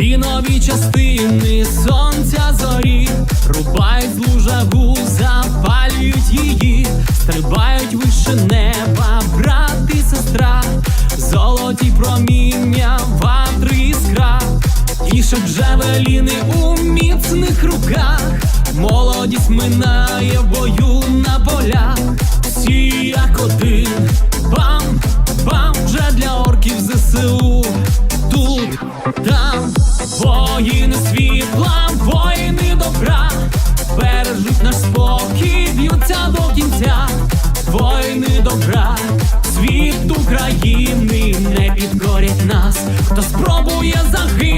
Дві нові частини сонця зорі. Рубають з лужагу, запалюють її, стрибають вище неба, брат і сестра, золоті проміння, ватри іскра, тішать джавеліни у міцних руках, молодість минає в бою на полях, всі як один, бам, бам, вже для орків ЗСУ. Там, воїни світла, воїни добра, бережуть наш спокій, б'ються до кінця, воїни добра, світ України не підкорять нас, хто спробує загине,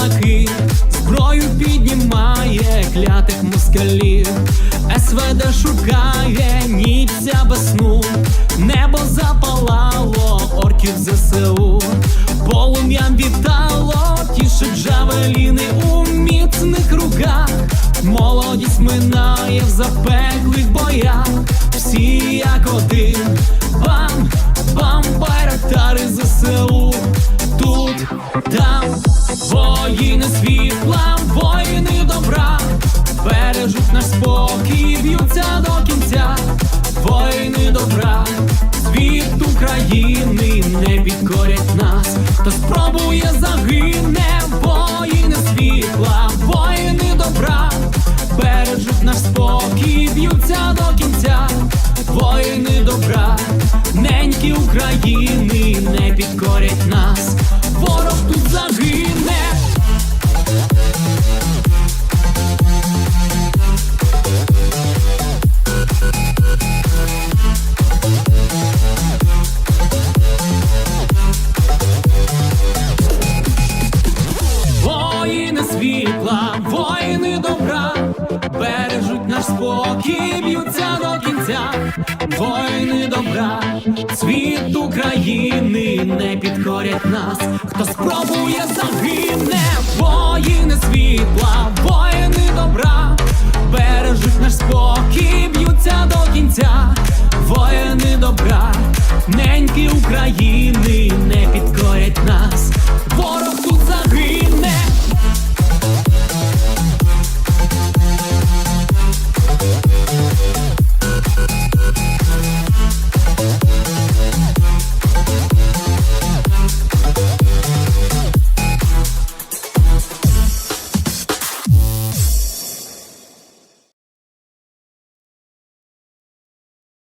кулаки, зброю піднімає клятих москалів, СВД шукає нічця без сну, небо запалало орків ЗСУ, полум'ям вітало, тішить джавеліни у міцних руках, молодість минає в запеклих боях, всі як один, воїни світла, воїни добра, бережуть наш спокій, б'ються до кінця, воїни добра, світ України не підкорять нас, хто спробує загине, воїни світла, воїни добра, бережуть наш спокій, б'ються до кінця, воїни добра, неньки України не підкорять нас, ворог тут загине. Світла, воїни добра, бережуть наш спокій, б'ються до кінця, воїни добра, світ України не підкорять нас, хто спробує загине, воїни світла, воїни добра, бережуть наш спокій, б'ються до кінця, воїни добра, неньки України